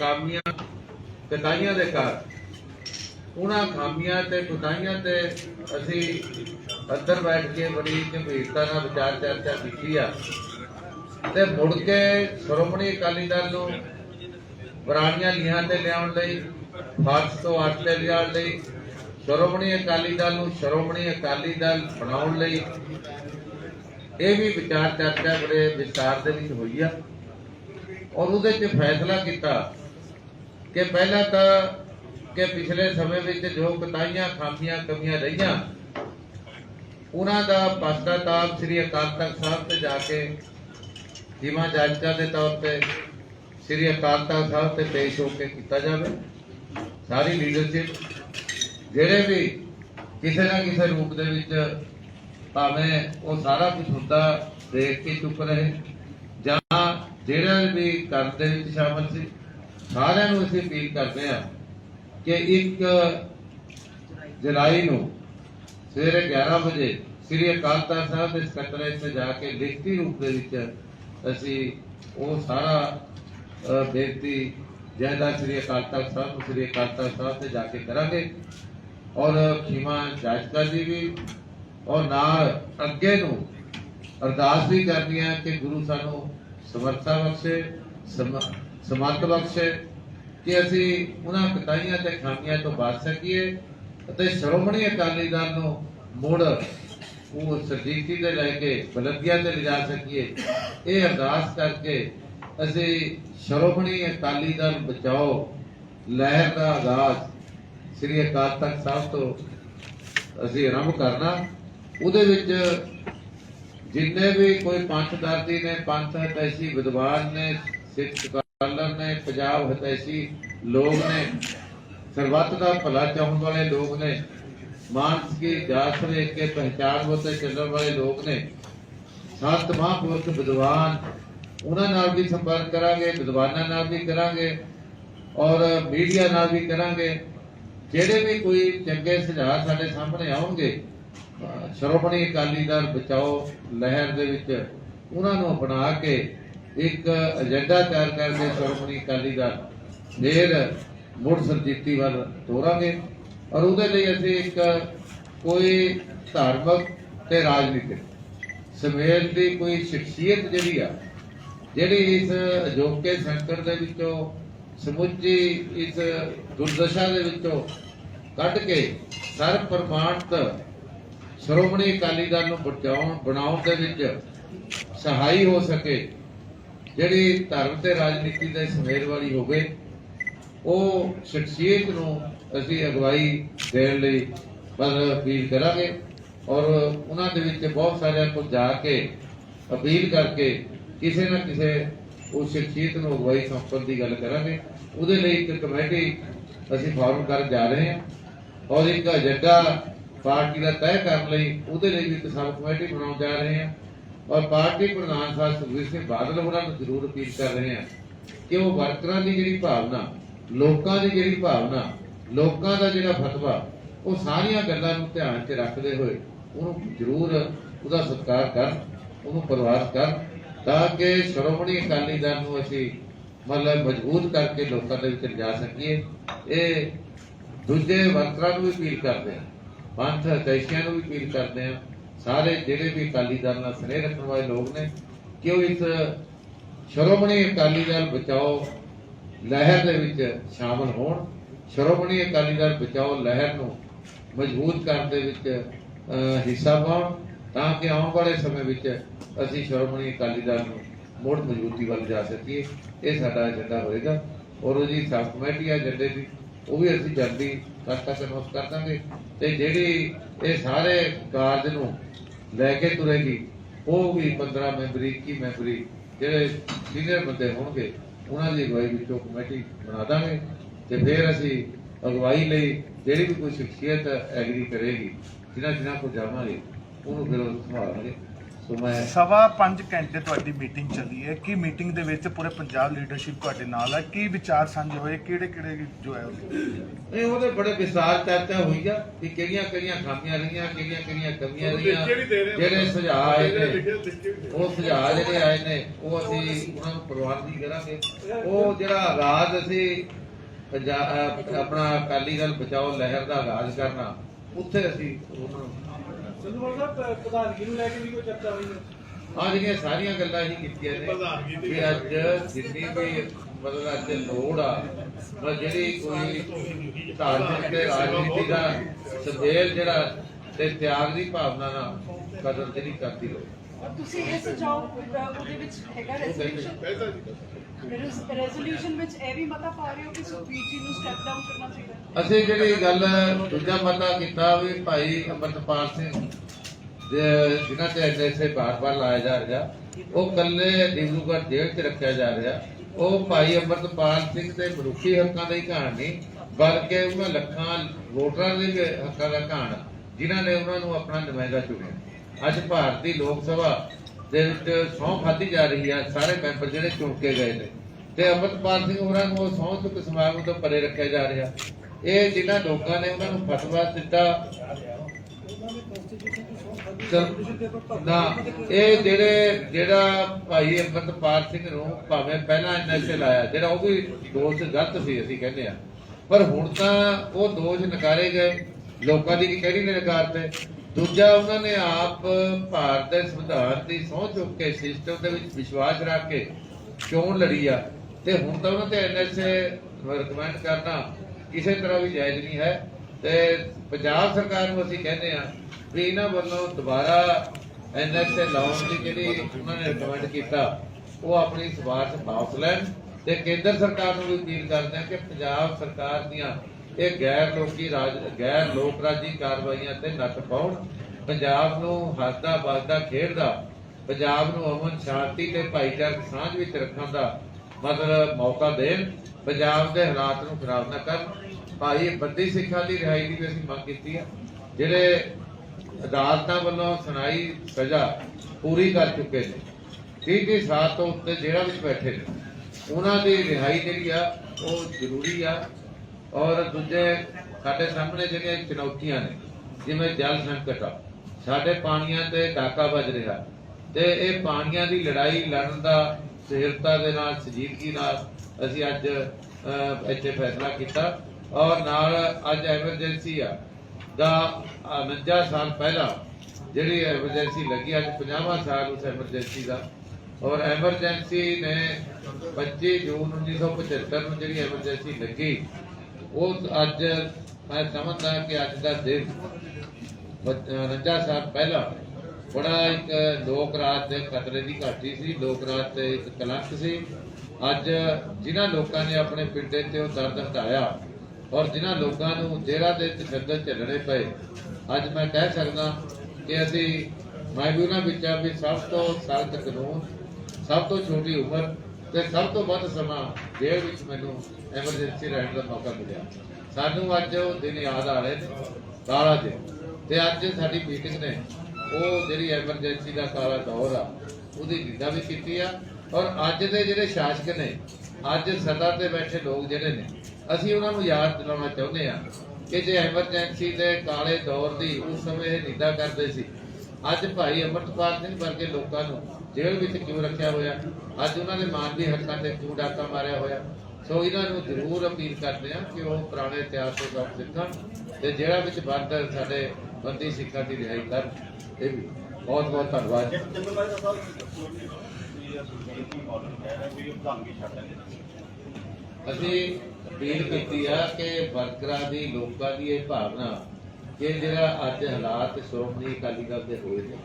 ਕਾਮੀਆਂ ਕਤਾਈਆਂ ਦੇ ਕਾਰਨ ਉਹਨਾਂ ਖਾਮੀਆਂ ਤੇ ਕੁਤਾਈਆਂ ਤੇ ਅਸੀਂ ਅੰਦਰ ਬੈਠ ਕੇ ਬੜੀ ਗੰਭੀਰਤਾ ਨਾਲ ਵਿਚਾਰ ਚਰਚਾ ਕੀਤੀ ਆ। ਤੇ ਮੁੜ ਕੇ ਸ਼੍ਰੋਮਣੀ ਅਕਾਲੀ ਦਲ ਨੂੰ ਪੁਰਾਣੀਆਂ ਲੀਹਾਂ ਤੇ ਲਿਆਉਣ ਲਈ ਫਰਸ਼ ਤੋਂ ਅੱਟ ਤੇ ਲਿਆਉਣ ਲਈ, ਸ਼੍ਰੋਮਣੀ ਅਕਾਲੀ ਦਲ ਨੂੰ ਸ਼੍ਰੋਮਣੀ ਅਕਾਲੀ ਦਲ ਬਣਾਉਣ ਲਈ ਇਹ ਵੀ ਵਿਚਾਰ ਚਰਚਾ ਬੜੇ ਵਿਸਤਾਰ ਦੇ ਵਿੱਚ ਹੋਈ ਆ। ਔਰ ਉਹਦੇ 'ਚ ਫੈਸਲਾ ਕੀਤਾ ਕਿ ਪਹਿਲਾਂ ਤਾਂ ਕਿ ਪਿਛਲੇ ਸਮੇਂ ਵਿੱਚ ਜੋ ਕਤਾਈਆਂ ਖਾਮੀਆਂ ਕਮੀਆਂ ਰਹੀਆਂ, ਉਹਨਾਂ ਦਾ ਪਛਤਾਤਾਪ ਸ੍ਰੀ ਅਕਾਲ ਤਖਤ ਸਾਹਿਬ ਤੇ ਜਾ ਕੇ ਜਿਮਾ ਜਾਇਜ਼ਾ ਦੇ ਤੌਰ ਤੇ ਸ੍ਰੀ ਅਕਾਲ ਤਖਤ ਸਾਹਿਬ ਤੇ ਪੇਸ਼ ਹੋ ਕੇ ਕੀਤਾ ਜਾਵੇ। ਸਾਰੀ ਲੀਡਰਸ਼ਿਪ ਜਿਹੜੇ ਵੀ ਕਿਸੇ ਨਾ ਕਿਸੇ ਰੂਪ ਦੇ ਵਿੱਚ ਭਾਵੇਂ ਉਹ ਸਾਰਾ ਕੁਝ ਹੁੰਦਾ, ਦੇਖ ਕੇ ਚੁੱਪ ਰਹੇ ਜਾਂ ਜਿਹੜਾ ਵੀ ਕਰਨ ਦੇ ਵਿੱਚ ਸ਼ਾਮਲ ਸੀ ਸਾਰਿਆਂ ਨੂੰ ਅਸੀਂ ਅਪੀਲ ਕਰਦੇ ਹਾਂ ਕਿ ਇੱਕ ਜੁਲਾਈ ਨੂੰ ਸਵੇਰੇ 11 ਵਜੇ ਸ੍ਰੀ ਅਕਾਲ ਤਖਤ ਸਾਹਿਬ ਦੇ ਸਕੱਤਰੇਤ ਤੇ ਜਾ ਕੇ ਲਿਖਤੀ ਰੂਪ ਦੇ ਵਿੱਚ ਅਸੀਂ ਉਹ ਸਾਰਾ ਬੇਨਤੀ ਜੈਦਾ ਸ੍ਰੀ ਅਕਾਲ ਤਖਤ ਸਾਹਿਬ ਸ੍ਰੀ ਅਕਾਲ ਤਖਤ ਸਾਹਿਬ ਤੇ ਜਾ ਕੇ ਕਰਾਂਗੇ ਔਰ ਖੀਮਾ ਜਾਇਜ਼ਾ ਜੀ ਵੀ ਔਰ ਨਾਲ ਅੱਗੇ ਨੂੰ ਅਰਦਾਸ ਵੀ ਕਰਨੀ ਹੈ ਕਿ ਗੁਰੂ ਸਾਨੂੰ ਸਮਰਥਾ ਬਖਸ਼ੇ, ਸਮ- ਸਮਰਥ ਬਖਸ਼ੇ ਕਿ ਅਸੀਂ ਉਹਨਾਂ ਕਤਾਈਆਂ ਤੇ ਖਾਮੀਆਂ ਤੋਂ ਬਚ ਸਕੀਏ ਅਤੇ ਸ਼੍ਰੋਮਣੀ ਅਕਾਲੀ ਦਲ ਨੂੰ ਮੁੜ ਉਹ ਸਰਜੀਤੀ ਦੇ ਲੈ ਕੇ ਬਲੰਦੀਆਂ ਤੇ ਲਿਜਾ ਸਕੀਏ। ਇਹ ਅਰਦਾਸ ਕਰਕੇ ਅਸੀਂ ਸ਼੍ਰੋਮਣੀ ਅਕਾਲੀ ਦਲ ਬਚਾਓ, ਲਹਿਰ ਦਾ ਆਗਾਜ਼ ਸ੍ਰੀ ਅਕਾਲ ਤਖਤ ਸਾਹਿਬ ਤੋਂ ਅਸੀਂ ਆਰੰਭ ਕਰਨਾ। ਉਹਦੇ ਵਿੱਚ ਜਿੰਨੇ ਵੀ ਕੋਈ ਪੰਥ ਦਰਦੀ ਨੇ, ਪੰਥ ਹਤੈਸ਼ੀ ਵਿਦਵਾਨ ਨੇ, ਸਿੱਖ ਸਕਾਲਰ ਨੇ ਪੰਜਾਬ ਹਤੈਸ਼ੀ ਲੋਕ ਨੇ ਸਰਬੱਤ ਦਾ ਭਲਾ ਚਾਹਣ ਵਾਲੇ ਲੋਕ ਨੇ। ਮਾਨਸ ਕੀ ਜਾਤ ਵੇਖ ਕੇ ਪਹਿਚਾਨ ਹੋਤੇ ਚੱਲਣ ਵਾਲੇ ਲੋਕ ਨੇ। ਸੰਤ ਮਹਾਂਪੁਰਖ ਵਿਦਵਾਨ, ਉਹਨਾਂ ਨਾਲ ਵੀ ਸੰਪਰਕ ਕਰਾਂਗੇ, ਵਿਦਵਾਨਾਂ ਨਾਲ ਵੀ ਕਰਾਂਗੇ ਔਰ ਮੀਡੀਆ ਨਾਲ ਵੀ ਕਰਾਂਗੇ। ਜਿਹੜੇ ਵੀ ਕੋਈ ਚੰਗੇ ਸੁਝਾਅ ਸਾਡੇ ਸਾਹਮਣੇ ਆਉਣਗੇ, ਅਹ ਸ਼੍ਰੋਮਣੀ ਅਕਾਲੀ ਦਲ ਬਚਾਓ ਲਹਿਰ ਦੇ ਵਿੱਚ, ਉਹਨਾਂ ਨੂੰ ਅਪਣਾ ਕੇ ਇੱਕ ਏਜੰਡਾ ਤਿਆਰ ਕਰਕੇ ਸ਼੍ਰੋਮਣੀ ਅਕਾਲੀ ਦਲ ਫੇਰ ਮੁੜ ਸਰਜੀਤੀ ਵੱਲ ਤੋਰਾਂਗੇ ਔਰ ਉਹਦੇ ਲਈ ਅਸੀਂ ਇੱਕ ਕੋਈ ਧਾਰਮਿਕ ਤੇ ਰਾਜਨੀਤਿਕ ਸਮੇਲ ਦੀ ਕੋਈ ਸ਼ਖਸੀਅਤ ਜਿਹੜੀ ਆ, ਜਿਹੜੀ ਇਸ ਅਜੋਕੇ ਸੰਕਟ ਦੇ ਵਿੱਚੋਂ ਸਮੁੱਚੀ ਇਸ ਦੁਰਦਸ਼ਾ ਦੇ ਵਿੱਚੋਂ ਕੱਢ ਕੇ ਸਰ ਪ੍ਰਮਾਣਤ ਸ਼੍ਰੋਮਣੀ ਅਕਾਲੀ ਦਲ ਨੂੰ ਬਚਾਉਣ, ਬਣਾਉਣ ਦੇ ਵਿੱਚ ਸਹਾਈ ਹੋ ਸਕੇ ਜਿਹੜੀ ਧਰਮ ਤੇ ਰਾਜਨੀਤੀ ਦੇ ਸਮੇਲ ਵਾਲੀ ਹੋਵੇ ਉਹ ਸ਼ਖਸੀਅਤ ਨੂੰ ਅਸੀਂ ਅਗਵਾਈ ਦੇਣ ਲਈ ਬਸ ਅਪੀਲ ਕਰਾਂਗੇ ਔਰ ਉਹਨਾਂ ਦੇ ਵਿੱਚ ਬਹੁਤ ਸਾਰਿਆਂ ਕੋਲ ਜਾ ਕੇ ਅਪੀਲ ਕਰਕੇ ਕਿਸੇ ਨਾ ਕਿਸੇ ਉਸ ਸ਼ਖਸੀਅਤ ਨੂੰ ਅਗਵਾਈ ਸੌਂਪਣ ਦੀ ਗੱਲ ਕਰਾਂਗੇ। ਉਹਦੇ ਲਈ ਇੱਕ ਕਮੇਟੀ ਅਸੀਂ ਫਾਰਮ ਕਰਨ ਜਾ ਰਹੇ ਹਾਂ ਔਰ ਇੱਕ ਏਜੰਡਾ ਪਾਰਟੀ ਦਾ ਤੈਅ ਕਰਨ ਲਈ ਉਹਦੇ ਲਈ ਵੀ ਇੱਕ ਸਬ ਕਮੇਟੀ ਬਣਾਉਣ ਜਾ ਰਹੇ ਹਾਂ। ਔਰ ਪਾਰਟੀ ਪ੍ਰਧਾਨ ਸਾਹਿਬ ਸੁਖਬੀਰ ਸਿੰਘ ਬਾਦਲ ਹੋਰਾਂ ਨੂੰ ਜ਼ਰੂਰ ਅਪੀਲ ਕਰ ਰਹੇ ਹਾਂ ਕਿ ਉਹ ਵਰਕਰਾਂ ਦੀ ਜਿਹੜੀ ਭਾਵਨਾ, ਲੋਕਾਂ ਦੀ ਜਿਹੜੀ ਭਾਵਨਾ, ਲੋਕਾਂ ਦਾ ਜਿਹੜਾ ਫਤਵਾ, ਉਹ ਸਾਰੀਆਂ ਗੱਲਾਂ ਨੂੰ ਧਿਆਨ 'ਚ ਰੱਖਦੇ ਹੋਏ ਉਹਨੂੰ ਜ਼ਰੂਰ ਉਹਦਾ ਸਤਿਕਾਰ ਕਰਨ, ਉਹਨੂੰ ਪ੍ਰਵਾਸ ਕਰਨ ਤਾਂ ਕਿ ਸ਼੍ਰੋਮਣੀ ਅਕਾਲੀ ਦਲ ਨੂੰ ਅਸੀਂ ਮਤਲਬ ਮਜ਼ਬੂਤ ਕਰਕੇ ਲੋਕਾਂ ਦੇ ਵਿੱਚ ਲਿਜਾ ਸਕੀਏ। ਇਹ ਦੂਜੇ ਵਰਕਰਾਂ ਨੂੰ ਵੀ ਅਪੀਲ ਕਰਦੇ ਆ ਪੰਥ ਅਤੈਸ਼ੀਆਂ ਨੂੰ ਵੀ ਅਪੀਲ ਕਰਦੇ ਹਾਂ ਸਾਰੇ ਜਿਹੜੇ ਵੀ ਅਕਾਲੀ ਦਲ ਨਾਲ ਸਨੇਹ ਰੱਖਣ ਵਾਲੇ ਲੋਕ ਨੇ ਕਿ ਉਹ ਇਸ ਸ਼੍ਰੋਮਣੀ ਅਕਾਲੀ ਦਲ ਬਚਾਓ ਲਹਿਰ ਦੇ ਵਿੱਚ ਸ਼ਾਮਲ ਹੋਣ? ਸ਼੍ਰੋਮਣੀ ਅਕਾਲੀ ਦਲ ਬਚਾਓ ਲਹਿਰ ਨੂੰ ਮਜ਼ਬੂਤ ਕਰਨ ਦੇ ਵਿੱਚ ਹਿੱਸਾ ਪਾਉਣ, ਤਾਂ ਕਿ ਆਉਣ ਵਾਲੇ ਸਮੇਂ ਵਿੱਚ ਅਸੀਂ ਸ਼੍ਰੋਮਣੀ ਅਕਾਲੀ ਦਲ ਨੂੰ ਮੁੜ ਮਜ਼ਬੂਤੀ ਵੱਲ ਜਾ ਸਕੀਏ। ਇਹ ਸਾਡਾ ਏਜੰਡਾ ਹੋਏਗਾ। ਔਰ ਉਹਦੀ ਸਬ ਕਮੇਟੀ ਆ ਏਜੰਡੇ ਦੀ। ਉਹ ਵੀ ਅਸੀਂ ਜਲਦੀ ਤੱਕ ਤੱਕ ਕਰ ਦਾਂਗੇ। ਤੇ ਜਿਹੜੀ ਇਹ ਸਾਰੇ ਕਾਰਜ ਨੂੰ ਲੈ ਕੇ ਤੁਰੇਗੀ, ਉਹ ਵੀ 15 ਮੈਂਬਰੀ 21 ਮੈਂਬਰੀ ਜਿਹੜੇ ਸੀਨੀਅਰ ਬੰਦੇ ਹੋਣਗੇ, ਉਹਨਾਂ ਦੀ ਅਗਵਾਈ ਵਿੱਚੋਂ ਕਮੇਟੀ ਬਣਾ ਦਾਂਗੇ। ਤੇ ਫਿਰ ਅਸੀਂ ਅਗਵਾਈ ਲਈ ਜਿਹੜੀ ਵੀ ਕੋਈ ਸ਼ਖਸੀਅਤ ਐਗਰੀ ਕਰੇਗੀ, ਜਿਨ੍ਹਾਂ ਜਿਨ੍ਹਾਂ ਕੋਲ ਜਾਵਾਂਗੇ, ਉਹਨੂੰ ਫਿਰ ਉਹ ਸੰਭਾਲਾਂਗੇ ਸੋ ਮੈਂ ਸਵਾ 5 ਘੰਟੇ ਤੁਹਾਡੀ ਮੀਟਿੰਗ ਚੱਲੀ ਹੈ। ਕੀ ਮੀਟਿੰਗ ਦੇ ਵਿੱਚ ਪੂਰੇ ਪੰਜਾਬ ਲੀਡਰਸ਼ਿਪ ਤੁਹਾਡੇ ਨਾਲ ਹੈ ਕੀ ਵਿਚਾਰ ਸਾਂਝੇ ਹੋਏ? ਕਿਹੜੇ ਕਿਹੜੇ ਜੋ ਹੈ ਉਹਦੇ? ਇਹ ਉਹਦੇ ਬੜੇ ਵਿਸਤਾਰ ਚਰਚਾ ਹੋਈ ਆ ਕਿ ਕਿਹੜੀਆਂ ਕਿਹੜੀਆਂ ਖਾਮੀਆਂ ਰਹੀਆਂ ਕਿਹੜੀਆਂ ਕਿਹੜੀਆਂ ਕਮੀਆਂ ਰਹੀਆਂ ਜਿਹੜੇ ਸੁਝਾਅ ਆਏ ਨੇ। ਉਹ ਸੁਝਾਅ ਜਿਹੜੇ ਆਏ ਨੇ ਉਹ ਅਸੀਂ ਉਹਨਾਂ ਨੂੰ ਪ੍ਰਵਾਨਗੀ ਕਰਾਂਗੇ। ਉਹ ਜਿਹੜਾ ਆਗਾਜ਼ ਅਸੀਂ ਆਪਣਾ ਅਕਾਲੀ ਦਲ ਬਚਾਓ ਲਹਿਰ ਦਾ ਆਗਾਜ਼ ਕਰਨਾ ਉੱਥੇ ਅਸੀਂ ਉਹਨਾਂ ਨੂੰ ਸੰਧੂਵਾਲ ਸਾਹਿਬ ਪ੍ਰਧਾਨਗੀ ਨੂੰ ਲੈ ਕੇ ਵੀ ਕੋਈ ਚਰਚਾ ਹੋਈ ਹੈ? ਆ ਜਿਹੜੀਆਂ ਸਾਰੀਆਂ ਗੱਲਾਂ ਹੀ ਕੀਤੀਆਂ ਨੇ ਕਿ ਅੱਜ ਜਿੰਨੀ ਵੀ ਮਤਲਬ ਅੱਜ ਲੋੜ ਆ ਮਤਲਬ ਜਿਹੜੀ ਕੋਈ ਧਾਰਮਿਕ ਤੇ ਰਾਜਨੀਤੀ ਦਾ ਸੰਦੇਲ ਜਿਹੜਾ ਤੇ ਤਿਆਗ ਦੀ ਭਾਵਨਾ ਨਾਲ ਕਦਰ ਜਿਹੜੀ ਕਰਦੀ ਔਰ ਤੁਸੀਂ ਇਹ ਸੁਝਾਓ ਉਹਦੇ ਵਿੱਚ ਹੈਗਾ ਰੈਜ਼ੋਲੂਸ਼ਨ ਰੈਜ਼ੋਲੂਸ਼ਨ ਵਿੱਚ ਇਹ ਵੀ ਮਤਾ ਪਾ ਰਹੇ ਹੋ ਕਿ ਸੁਖਬੀਰ ਜੀ ਨੂੰ ਸਟੈਪ ਡਾਊਨ ਕਰਨਾ ਚਾਹੀਦਾ। ਅਸੀਂ ਜਿਹੜੀ ਗੱਲ ਦੂਜਾ ਮਤਾ ਕੀਤਾ ਵੀ ਭਾਈ ਅੰਮ੍ਰਿਤਪਾਲ ਸਿੰਘ ਜਿਨ੍ਹਾਂ ਤੇ ਐਨਐਸਏ ਬਾਰ-ਬਾਰ ਲਾਇਆ ਜਾ ਰਿਹਾ, ਉਹ ਕੱਲੇ ਡਿਬਰੂਗੜ੍ਹ ਜੇਲ੍ਹ 'ਚ ਰੱਖਿਆ ਜਾ ਰਿਹਾ। ਉਹ ਭਾਈ ਅੰਮ੍ਰਿਤਪਾਲ ਸਿੰਘ ਦੇ ਮਨੁੱਖੀ ਹੱਕਾਂ ਦਾ ਹੀ ਕਹਾਣ ਨਹੀਂ ਬਲਕਿ ਉਹਨਾਂ ਲੱਖਾਂ ਵੋਟਰਾਂ ਦੇ ਵੀ ਹੱਕਾਂ ਦਾ ਕਹਾਣ, ਜਿਨ੍ਹਾਂ ਨੇ ਉਹਨਾਂ ਨੂੰ ਆਪਣਾ ਨੁਮਾਇੰਦਾ ਚੁਣਿਆ। ਅੱਜ ਭਾਰਤੀ ਲੋਕ ਸਭਾ ਦੇ ਵਿੱਚ ਸਹੁੰ ਖਾਧੀ ਜਾ ਰਹੀ ਹੈ ਸਾਰੇ ਮੈਂਬਰ ਜਿਹੜੇ ਚੁਣ ਕੇ ਗਏ ਨੇ। ਤੇ ਅੰਮ੍ਰਿਤਪਾਲ ਸਿੰਘ ਹੋਰਾਂ ਨੂੰ ਉਹ ਸਹੁੰ ਚੁੱਕ ਸਮਾਗਮ ਤੋਂ ਪਰੇ ਰੱਖਿਆ ਜਾ ਰਿਹਾ। ਇਹ ਜਿਨ੍ਹਾਂ ਲੋਕਾਂ ਨੇ ਉਹਨਾਂ ਨੂੰ ਫਤਵਾ ਦਿੱਤਾ ਨਾ, ਇਹ ਜਿਹੜੇ, ਜਿਹੜਾ ਭਾਈ ਅੰਮ੍ਰਿਤਪਾਲ ਸਿੰਘ ਨੂੰ ਭਾਵੇਂ ਪਹਿਲਾਂ ਐਨਐਸਏ ਲਾਇਆ ਜਿਹੜਾ ਉਹ ਵੀ ਦੋਸ਼ ਗਲਤ ਸੀ ਅਸੀਂ ਕਹਿੰਦੇ ਆ ਪਰ ਹੁਣ ਤਾਂ ਉਹ ਦੋਸ਼ ਨਕਾਰੇ ਗਏ, ਲੋਕਾਂ ਦੀ ਕਿਹੜੀ ਨੇ ਨਕਾਰਤੇ ਦੂਜਾ ਉਹਨਾਂ ਨੇ ਆਪ ਭਾਰਤ ਦੇ ਸੰਵਿਧਾਨ ਦੀ ਸਹੁੰ ਚੁੱਕ ਕੇ ਸਿਸਟਮ ਦੇ ਵਿੱਚ ਵਿਸ਼ਵਾਸ ਰੱਖ ਕੇ ਚੋਣ ਲੜੀ ਆ। ਤੇ ਹੁਣ ਤਾਂ ਉਹਨਾਂ ਤੇ ਐਨਐਸਏ ਰਿਕਮੈਂਡ ਕਰਨਾ। ਕਿਸੇ ਤਰ੍ਹਾਂ ਵੀ ਜਾਇਜ਼ ਨਹੀਂ ਹੈ। ਤੇ ਪੰਜਾਬ ਸਰਕਾਰ ਨੂੰ ਅਸੀਂ ਕਹਿੰਦੇ ਆ ਵੀ ਇਹਨਾਂ ਵੱਲੋਂ ਦੁਬਾਰਾ ਐਨਐਸਏ ਲਾਉਣ ਦੀ ਜਿਹੜੀ ਉਹਨਾਂ ਨੇ ਰਿਕਮੈਂਡ ਕੀਤਾ, ਉਹ ਆਪਣੀ ਸਿਫਾਰਸ਼ ਵਾਪਸ ਲੈਣ ਤੇ ਕੇਂਦਰ ਸਰਕਾਰ ਨੂੰ ਵੀ ਅਪੀਲ ਕਰਦੇ ਆ ਕਿ ਪੰਜਾਬ ਸਰਕਾਰ ਦੀਆਂ ਇਹ ਗੈਰ ਲੋਕੀ ਰਾਜ, ਗੈਰ ਲੋਕ ਰਾਜੀ ਕਾਰਵਾਈਆਂ ਤੇ ਨੱਥ ਪਾਉਣ। ਪੰਜਾਬ ਨੂੰ ਹੱਸਦਾ ਵੱਸਦਾ ਖੇਡਦਾ, ਪੰਜਾਬ ਨੂੰ ਅਮਨ ਸ਼ਾਂਤੀ ਤੇ ਭਾਈਚਾਰਕ ਸਾਂਝ ਵਿੱਚ ਰੱਖਣ ਦਾ ਮਤਲਬ ਮੌਕਾ ਦੇਣ। ਪੰਜਾਬ ਦੇ ਹਾਲਾਤ ਨੂੰ ਖਰਾਬ ਨਾ ਕਰਨ। ਭਾਈ ਬੰਦੀ ਸਿੱਖਾਂ ਦੀ ਰਿਹਾਈ ਦੀ ਵੀ ਅਸੀਂ ਮੰਗ ਕੀਤੀ ਹੈ ਜਿਹੜੇ ਅਦਾਲਤਾਂ ਵੱਲੋਂ ਸੁਣਾਈ ਸਜ਼ਾ ਪੂਰੀ ਕਰ ਚੁੱਕੇ ਨੇ 30 30 ਸਾਲ ਤੋਂ ਉੱਤੇ ਜੇਲ੍ਹਾਂ ਵਿੱਚ ਬੈਠੇ ਨੇ, ਉਹਨਾਂ ਦੀ ਰਿਹਾਈ ਜਿਹੜੀ ਆ, ਉਹ ਜ਼ਰੂਰੀ ਆ। ਔਰ ਦੂਜੇ ਸਾਡੇ ਸਾਹਮਣੇ ਜਿਹੜੀਆਂ ਚੁਣੌਤੀਆਂ ਨੇ, ਜਿਵੇਂ ਜਲ ਸੰਕਟ ਆ, ਸਾਡੇ ਪਾਣੀਆਂ ਤੇ ਡਾਕਾ ਵੱਜ ਰਿਹਾ। ਤੇ ਇਹ ਪਾਣੀਆਂ ਦੀ ਲੜਾਈ ਲੜਨ ਦਾ ਸਹਿਰਤਾ ਦੇ ਨਾਲ ਸੰਜੀਦਗੀ ਨਾਲ ਅਸੀਂ ਅੱਜ ਇੱਥੇ ਫੈਸਲਾ ਕੀਤਾ ਔਰ ਨਾਲ ਅੱਜ ਐਮਰਜੈਂਸੀ ਆ। ਦਾ 49 ਸਾਲ ਪਹਿਲਾਂ ਜਿਹੜੀ ਐਮਰਜੈਂਸੀ ਲੱਗੀ, ਅੱਜ 50ਵਾਂ ਸਾਲ ਉਸ ਐਮਰਜੈਂਸੀ ਦਾ। ਔਰ ਐਮਰਜੈਂਸੀ ਨੇ 25 ਜੂਨ 1975 ਨੂੰ ਜਿਹੜੀ ਐਮਰਜੈਂਸੀ ਲੱਗੀ ਉਹ ਅੱਜ ਮੈਂ ਸਮਝਦਾ ਕਿ ਅੱਜ ਦਾ ਦਿਨ 49 ਸਾਲ ਪਹਿਲਾਂ ਬੜਾ ਇੱਕ ਲੋਕ ਰਾਜ ਦੇ ਖਤਰੇ ਦੀ ਘਾਟੀ ਸੀ। ਲੋਕ ਰਾਜ ਤੇ ਇੱਕ ਕਲੰਕ ਸੀ। ਅੱਜ ਜਿਨ੍ਹਾਂ ਲੋਕਾਂ ਨੇ ਆਪਣੇ ਪਿੰਡੇ ਤੇ ਉਹ ਦਰਦ ਹਟਾਇਆ ਔਰ ਜਿਨ੍ਹਾਂ ਲੋਕਾਂ ਨੂੰ ਜੇਰਾ ਦੇ ਤਸ਼ੱਦਦ ਝੱਲਣੇ ਪਏ, ਅੱਜ ਮੈਂ ਕਹਿ ਸਕਦਾ ਕਿ ਅਸੀਂ ਮੈਂ ਵਿੱਚ ਆ ਵੀ ਸਭ ਤੋਂ ਸਖਤ ਕਾਨੂੰਨ, ਸਭ ਤੋਂ ਛੋਟੀ ਉਮਰ ਤੇ ਸਭ ਤੋਂ ਵੱਧ ਸਮਾਂ ਜੇਲ੍ਹ ਵਿੱਚ ਮੈਨੂੰ ਐਮਰਜੈਂਸੀ ਰਹਿਣ ਦਾ ਮੌਕਾ ਮਿਲਿਆ। ਸਾਨੂੰ ਅੱਜ ਉਹ ਦਿਨ ਯਾਦ ਆ ਰਹੇ ਨੇ, ਕਾਲਾ ਦਿਨ। ਤੇ ਅੱਜ ਸਾਡੀ ਮੀਟਿੰਗ ਨੇ, ਉਹ ਜਿਹੜੀ ਐਮਰਜੈਂਸੀ ਦਾ ਕਾਲਾ ਦੌਰ ਆ, ਉਹਦੀ ਨਿੰਦਾ ਵੀ ਕੀਤੀ ਆ ਔਰ ਅੱਜ ਦੇ ਜਿਹੜੇ ਸ਼ਾਸਕ ਨੇ, ਅੱਜ ਸੱਤਾ ਤੇ ਬੈਠੇ ਲੋਕ ਜਿਹੜੇ ਨੇ, ਅਸੀਂ ਉਹਨਾਂ ਨੂੰ ਯਾਦ ਦਿਲਾਉਣਾ ਚਾਹੁੰਦੇ ਆ ਕਿ ਜੇ ਐਮਰਜੈਂਸੀ ਦੇ ਕਾਲੇ ਦੌਰ ਦੀ ਉਸ ਸਮੇਂ ਨਿੰਦਾ ਕਰਦੇ ਸੀ, ਅੱਜ ਭਾਈ ਅਮਰਤਪਾਲ ਸਿੰਘ ਵਰਗੇ ਲੋਕਾਂ ਨੂੰ ਜੇਲ੍ਹ ਵਿੱਚ ਕਿਉਂ ਰੱਖਿਆ ਹੋਇਆ? ਅੱਜ ਉਹਨਾਂ ਦੇ ਮਾਨਵੀ ਹੱਕਾਂ ਤੇ ਕਿਉਂ ਡਾਕਾ ਮਾਰਿਆ ਹੋਇਆ। ਸੋ ਇਹਨਾਂ ਨੂੰ ਜ਼ਰੂਰ ਅਪੀਲ ਕਰਦੇ ਆ ਕਿ ਉਹ ਪੁਰਾਣੇ ਇਤਿਹਾਸ ਤੋਂ ਸਬਕ ਸਿੱਖਣ ਤੇ ਜਿਹੜਾ ਵਿੱਚ ਬੰਦ ਸਾਡੇ ਬੰਦੀ ਸਿੱਖਾਂ ਦੀ ਰਿਹਾਈ ਕਰਨ। ਇਹ ਵੀ ਬਹੁਤ ਬਹੁਤ ਧੰਨਵਾਦ। ਅਸੀਂ ਅਪੀਲ ਕੀਤੀ ਆ ਕਿ ਵਰਕਰਾਂ ਦੀ, ਲੋਕਾਂ ਦੀ ਇਹ ਭਾਵਨਾ ਕਿ ਜਿਹੜਾ ਅੱਜ ਹਾਲਾਤ ਸ਼੍ਰੋਮਣੀ ਅਕਾਲੀ ਦਲ ਦੇ ਹੋਏ ਨੇ,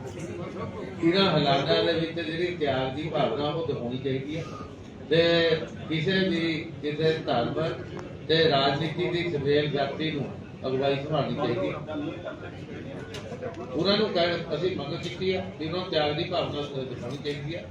ਇਹਨਾਂ ਹਾਲਾਤਾਂ ਦੇ ਵਿੱਚ ਜਿਹੜੀ ਤਿਆਗ ਦੀ ਭਾਵਨਾ ਉਹ ਦਿਖਾਉਣੀ ਚਾਹੀਦੀ ਹੈ ਤੇ ਕਿਸੇ ਵੀ ਕਿਸੇ ਧਰਮ ਤੇ ਰਾਜਨੀਤੀ ਦੀ ਸਵੇਲ ਜਾਤੀ ਨੂੰ ਅਗਵਾਈ ਸੰਭਾਲਣੀ ਚਾਹੀਦੀ ਉਹਨਾਂ ਨੂੰ ਕਹਿ ਅਸੀਂ ਮੰਗ ਕੀਤੀ ਹੈ ਕਿ ਉਹਨਾਂ ਨੂੰ ਤਿਆਗ ਦੀ ਭਾਵਨਾ ਦਿਖਾਉਣੀ ਚਾਹੀਦੀ ਹੈ।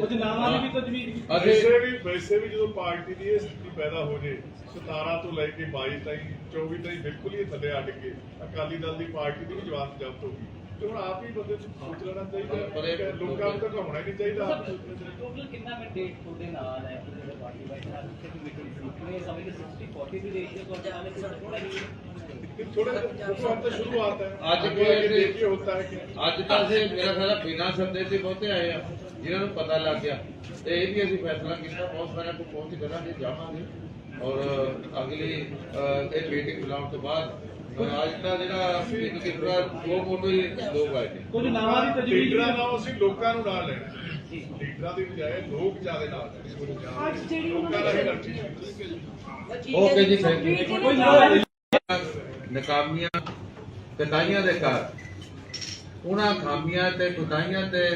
ਕੁਝ ਨਾਮਾਂ ਦੀ ਵੀ ਤਜਵੀਜ਼ ਵੈਸੇ ਵੀ ਵੈਸੇ ਵੀ ਜਦੋਂ ਪਾਰਟੀ ਦੀ ਇਹ ਸਥਿਤੀ ਪੈਦਾ ਹੋ ਜੇ 17 ਤੋਂ ਲੈ ਕੇ 22 ਤਾਈਂ 24 ਤਾਈਂ ਬਿਲਕੁਲ ਹੀ ਥੱਲੇ ਅੱਡ ਕੇ ਅਕਾਲੀ ਦਲ ਦੀ ਪਾਰਟੀ ਦੀ ਵੀ ਜਵਾਬ ਜ਼ਬਤ ਹੋ ਗਈ। ਤੇ ਹੁਣ ਆਪ ਹੀ ਬੰਦੇ ਨੂੰ ਸੋਚ ਲੈਣਾ ਚਾਹੀਦਾ ਪਰ ਇਹ- ਕਿ ਲੋਕਾਂ ਨੂੰ ਤਾਂ ਘੁੰਮਣਾ ਹੀ ਨਹੀਂ ਚਾਹੀਦਾ ਟੋਟਲ ਕਿੰਨਾ ਮੈਂਡੇਟ ਤੁਹਾਡੇ ਨਾਲ ਹੈ ਜਿਹੜੇ ਪਾਰਟੀ ਵਾਈਜ਼ ਨਾਲ ਕਿਸੇ ਵੀ ਮੀਟਿੰਗ ਸੀ ਮੈਂ ਸਮਝ ਕੇ 60 40 ਦੀ ਰੇਸ਼ੀਓ ਤੁਹਾਡੇ ਨਾਲ ਹੈ ਕਿ ਥੋੜਾ ਹੀ ਹੈ कि थोड़े देखो हम तो शुरुआत है आज आगे कोई आगे ऐसे- देखिए होता है क्या ਅੱਜ ਤਾਂ ਅਸੀਂ ਮੇਰਾ ਖਿਆਲ ਬਿਨਾਂ ਸੱਦੇ ਤੇ ਬਹੁਤੇ ਆਏ ਆ ਜਿਨ੍ਹਾਂ ਨੂੰ ਪਤਾ ਲੱਗ ਗਿਆ ਤੇ ਇਹ ਵੀ ਅਸੀਂ ਫੈਸਲਾ ਕੀਤਾ ਬਹੁਤ ਸਾਰਿਆਂ ਕੋਲ ਪਹੁੰਚ ਕਰਾਂਗੇ ਜਾਵਾਂਗੇ ਔਰ ਅਗਲੀ ਅਹ, ਇਹ ਮੀਟਿੰਗ ਬੁਲਾਉਣ ਤੋਂ ਬਾਅਦ ਅਹ, ਅੱਜ ਦਾ ਜਿਹੜਾ ਇੱਕ ਕਿਸਰਾ ਦੋ ਮੋਟੋ ਹੀ ਲੋਕ ਆਏ ਨੇ। ਕੁਝ ਨਾਵਾਂ ਦੀ ਤਜਵੀਜ਼ ਲੀਡਰਾਂ ਨਾਲ ਅਸੀਂ ਲੋਕਾਂ ਨੂੰ ਨਾਲ ਲੈਣਾ ਲੀਡਰਾਂ ਦੀ ਬਜਾਏ ਲੋਕ ਜ਼ਿਆਦਾ ਨਾਲ ਲੈਣੇ ਅੱਜ ਜਿਹੜੀ ਉਹਨਾਂ ਲੋਕਾਂ ਦਾ ਹੀ ਨੇ। ਨਰਜੀ ਓਕੇ ਜੀ ਥੈਂਕ ਯੂ ਕੋਈ ਨਾਵਾਂ ਦੀ ਨਕਾਮੀਆਂ ਕਟਾਈਆਂ ਦੇ ਕਾਰਨ ਉਹਨਾਂ ਖਾਮੀਆਂ ਤੇ ਕੁਤਾਈਆਂ ਤੇ